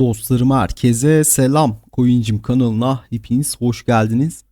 Dostlarım herkese selam. Coincim kanalına hepiniz hoş geldiniz.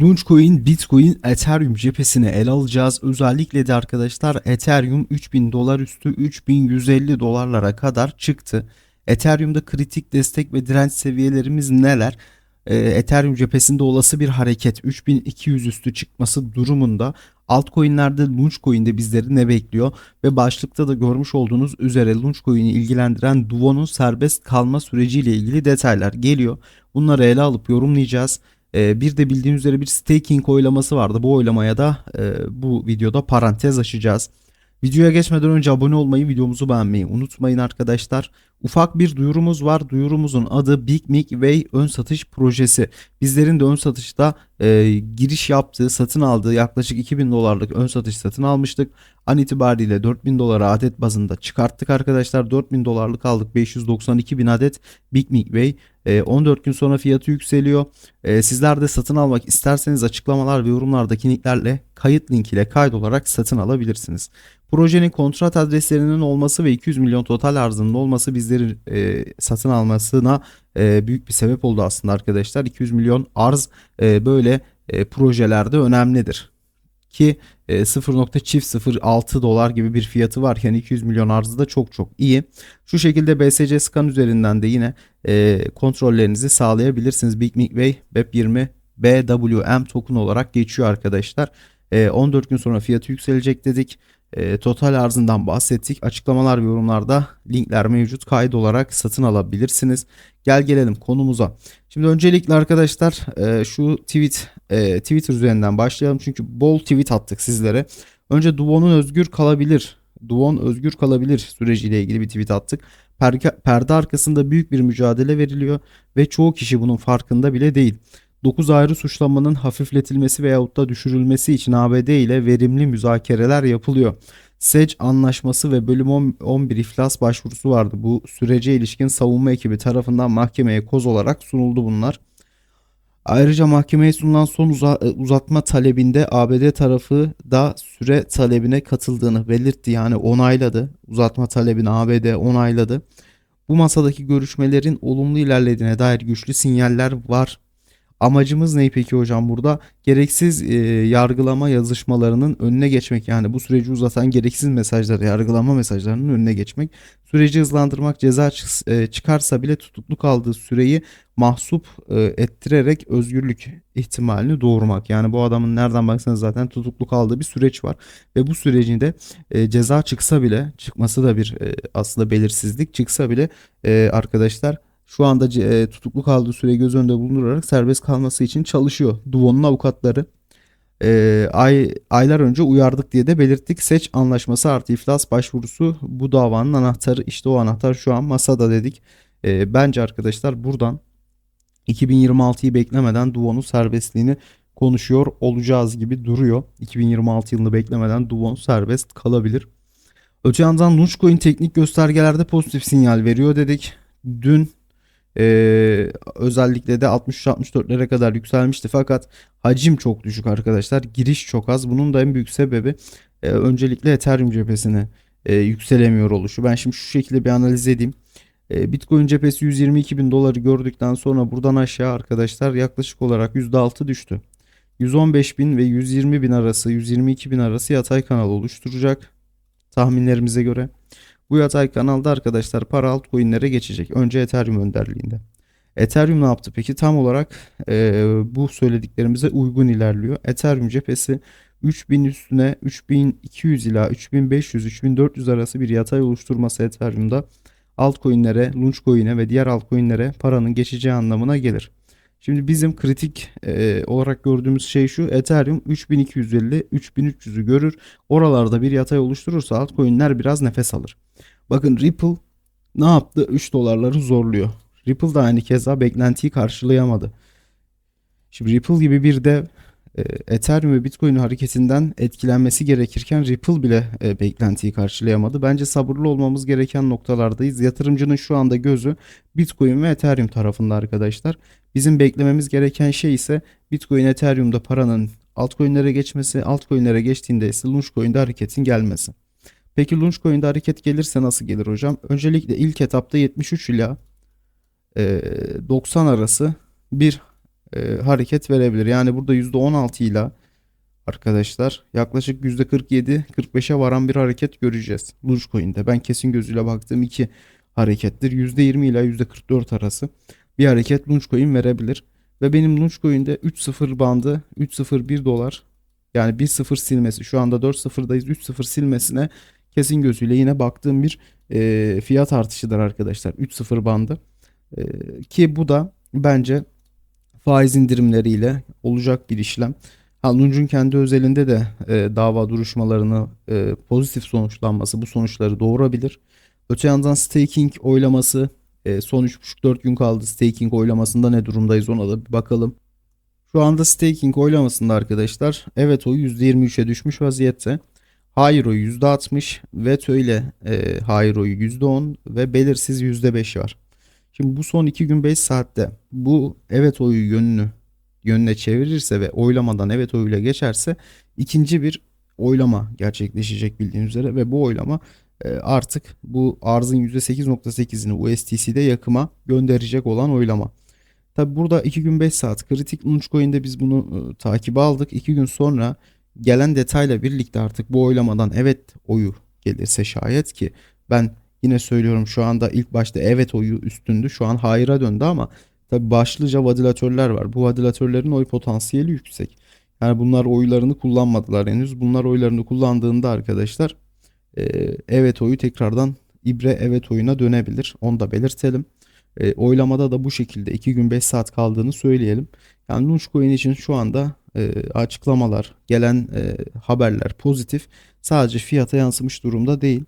Launchcoin, Bitcoin, Ethereum cephesini ele alacağız. Özellikle de arkadaşlar Ethereum 3000 dolar üstü 3150 dolarlara kadar çıktı. Ethereum'da kritik destek ve direnç seviyelerimiz neler? Ee, Ethereum cephesinde olası bir hareket 3200 üstü çıkması durumunda altcoin'lerde Launchcoin'de bizleri ne bekliyor? Ve başlıkta da görmüş olduğunuz üzere Launchcoin'i ilgilendiren Duo'nun serbest kalma süreciyle ilgili detaylar geliyor. Bunları ele alıp yorumlayacağız. Ee, bir de bildiğiniz üzere bir staking oylaması vardı. Bu oylamaya da e, bu videoda parantez açacağız. Videoya geçmeden önce abone olmayı, videomuzu beğenmeyi unutmayın arkadaşlar. Ufak bir duyurumuz var. Duyurumuzun adı Big Mic Way ön satış projesi. Bizlerin de ön satışta e, giriş yaptığı, satın aldığı yaklaşık 2000 dolarlık ön satış satın almıştık. An itibariyle 4000 dolara adet bazında çıkarttık arkadaşlar. 4000 dolarlık aldık 592 bin adet Big Mic Way. E, 14 gün sonra fiyatı yükseliyor. E, sizler de satın almak isterseniz açıklamalar ve yorumlardaki linklerle kayıt link ile kaydolarak satın alabilirsiniz. Projenin kontrat adreslerinin olması ve 200 milyon total arzının olması bizleri e, satın almasına e, büyük bir sebep oldu aslında arkadaşlar. 200 milyon arz e, böyle e, projelerde önemlidir. Ki e, 0.06 dolar gibi bir fiyatı varken 200 milyon arzı da çok çok iyi. Şu şekilde BSC scan üzerinden de yine e, kontrollerinizi sağlayabilirsiniz. Big Mic Way Web20 BWM token olarak geçiyor arkadaşlar. E, 14 gün sonra fiyatı yükselecek dedik. E, total arzından bahsettik. Açıklamalar ve yorumlarda linkler mevcut. Kayıt olarak satın alabilirsiniz. Gel gelelim konumuza. Şimdi öncelikle arkadaşlar e, şu tweet e, Twitter üzerinden başlayalım. Çünkü bol tweet attık sizlere. Önce Duo'nun özgür kalabilir. Duon özgür kalabilir süreciyle ilgili bir tweet attık. perde arkasında büyük bir mücadele veriliyor ve çoğu kişi bunun farkında bile değil. 9 ayrı suçlamanın hafifletilmesi veyahut da düşürülmesi için ABD ile verimli müzakereler yapılıyor. SEC anlaşması ve bölüm 11 iflas başvurusu vardı. Bu sürece ilişkin savunma ekibi tarafından mahkemeye koz olarak sunuldu bunlar. Ayrıca mahkemeye sunulan son e, uzatma talebinde ABD tarafı da süre talebine katıldığını belirtti. Yani onayladı. Uzatma talebini ABD onayladı. Bu masadaki görüşmelerin olumlu ilerlediğine dair güçlü sinyaller var Amacımız ne peki hocam burada? Gereksiz e, yargılama yazışmalarının önüne geçmek. Yani bu süreci uzatan gereksiz mesajları, yargılama mesajlarının önüne geçmek. Süreci hızlandırmak, ceza e, çıkarsa bile tutuklu kaldığı süreyi mahsup e, ettirerek özgürlük ihtimalini doğurmak. Yani bu adamın nereden baksanız zaten tutuklu kaldığı bir süreç var. Ve bu sürecinde e, ceza çıksa bile, çıkması da bir e, aslında belirsizlik çıksa bile e, arkadaşlar şu anda e, tutuklu kaldığı süre göz önünde bulundurarak serbest kalması için çalışıyor. Duvo'nun avukatları e, ay, aylar önce uyardık diye de belirttik. Seç anlaşması artı iflas başvurusu bu davanın anahtarı. İşte o anahtar şu an masada dedik. E, bence arkadaşlar buradan 2026'yı beklemeden Duvo'nun serbestliğini konuşuyor olacağız gibi duruyor. 2026 yılını beklemeden Duvon serbest kalabilir. Öte yandan Launchcoin teknik göstergelerde pozitif sinyal veriyor dedik. Dün ee, özellikle de 63-64'lere kadar yükselmişti fakat hacim çok düşük arkadaşlar. Giriş çok az. Bunun da en büyük sebebi e, öncelikle Ethereum cephesine e, yükselemiyor oluşu. Ben şimdi şu şekilde bir analiz edeyim. E, Bitcoin cephesi 122 bin doları gördükten sonra buradan aşağı arkadaşlar yaklaşık olarak %6 düştü. 115 bin ve 120 bin arası 122 bin arası yatay kanal oluşturacak tahminlerimize göre. Bu yatay kanalda arkadaşlar para altcoin'lere geçecek. Önce Ethereum önderliğinde. Ethereum ne yaptı peki? Tam olarak e, bu söylediklerimize uygun ilerliyor. Ethereum cephesi 3000 üstüne 3200 ila 3500 3400 arası bir yatay oluşturması Ethereum'da altcoin'lere, Launchcoin'e ve diğer altcoin'lere paranın geçeceği anlamına gelir. Şimdi bizim kritik e, olarak gördüğümüz şey şu. Ethereum 3250 3300'ü görür. Oralarda bir yatay oluşturursa altcoin'ler biraz nefes alır. Bakın Ripple ne yaptı? 3 dolarları zorluyor. Ripple da aynı keza beklentiyi karşılayamadı. Şimdi Ripple gibi bir de e, Ethereum ve Bitcoin hareketinden etkilenmesi gerekirken Ripple bile e, beklentiyi karşılayamadı. Bence sabırlı olmamız gereken noktalardayız. Yatırımcının şu anda gözü Bitcoin ve Ethereum tarafında arkadaşlar. Bizim beklememiz gereken şey ise Bitcoin, Ethereum'da paranın altcoin'lere geçmesi, altcoin'lere geçtiğinde ise Launchcoin'de hareketin gelmesi. Peki Launchcoin'de hareket gelirse nasıl gelir hocam? Öncelikle ilk etapta 73 ila e, 90 arası bir e, hareket verebilir. Yani burada %16 ile arkadaşlar yaklaşık %47-45'e varan bir hareket göreceğiz. Dogecoin'de. Ben kesin gözüyle baktığım iki harekettir. %20 ile %44 arası bir hareket Dogecoin verebilir. Ve benim Dogecoin'de 3.0 bandı 3.01 dolar yani 1.0 silmesi şu anda 4.0'dayız 3.0 silmesine kesin gözüyle yine baktığım bir e, fiyat artışıdır arkadaşlar 3.0 bandı. E, ki bu da bence faiz indirimleriyle olacak bir işlem. Ha, Lunch'un kendi özelinde de e, dava duruşmalarını e, pozitif sonuçlanması bu sonuçları doğurabilir. Öte yandan staking oylaması e, son 3,5-4 gün kaldı. Staking oylamasında ne durumdayız ona da bir bakalım. Şu anda staking oylamasında arkadaşlar evet oyu %23'e düşmüş vaziyette. Hayır oyu %60, veto ile e, hayır oyu %10 ve belirsiz %5 var. Şimdi bu son 2 gün 5 saatte bu evet oyu yönünü yönüne çevirirse ve oylamadan evet oyuyla geçerse ikinci bir oylama gerçekleşecek bildiğiniz üzere ve bu oylama e, artık bu arzın %8.8'ini USDC'de yakıma gönderecek olan oylama. Tabi burada 2 gün 5 saat kritik Launchcoin'de biz bunu e, takibe aldık. 2 gün sonra gelen detayla birlikte artık bu oylamadan evet oyu gelirse şayet ki ben yine söylüyorum şu anda ilk başta evet oyu üstündü. Şu an hayır'a döndü ama tabi başlıca vadilatörler var. Bu vadilatörlerin oy potansiyeli yüksek. Yani bunlar oylarını kullanmadılar henüz. Bunlar oylarını kullandığında arkadaşlar e, evet oyu tekrardan ibre evet oyuna dönebilir. Onu da belirtelim. E, oylamada da bu şekilde 2 gün 5 saat kaldığını söyleyelim. Yani Launchcoin için şu anda e, açıklamalar, gelen e, haberler pozitif. Sadece fiyata yansımış durumda değil.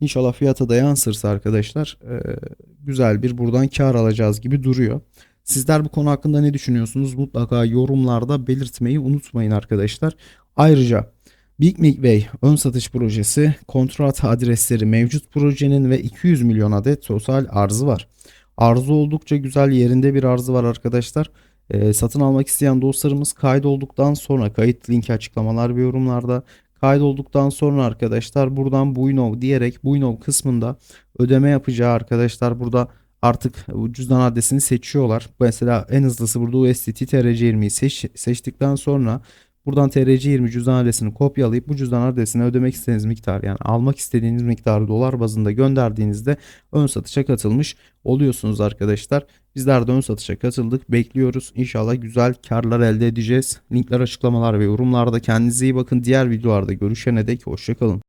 İnşallah fiyata da yansırsa arkadaşlar e, güzel bir buradan kar alacağız gibi duruyor. Sizler bu konu hakkında ne düşünüyorsunuz? Mutlaka yorumlarda belirtmeyi unutmayın arkadaşlar. Ayrıca Big Midway ön satış projesi kontrat adresleri mevcut projenin ve 200 milyon adet total arzı var. Arzu oldukça güzel yerinde bir arzı var arkadaşlar. Ee, satın almak isteyen dostlarımız kaydolduktan sonra kayıt linki açıklamalar ve yorumlarda kaydolduktan sonra arkadaşlar buradan Buynov diyerek Buynov kısmında ödeme yapacağı arkadaşlar burada artık cüzdan adresini seçiyorlar. Mesela en hızlısı burada USDT TRC20'yi seç, seçtikten sonra Buradan TRC20 cüzdan adresini kopyalayıp bu cüzdan adresine ödemek istediğiniz miktar yani almak istediğiniz miktarı dolar bazında gönderdiğinizde ön satışa katılmış oluyorsunuz arkadaşlar. Bizler de ön satışa katıldık. Bekliyoruz. İnşallah güzel karlar elde edeceğiz. Linkler açıklamalar ve yorumlarda kendinize iyi bakın. Diğer videolarda görüşene dek hoşçakalın.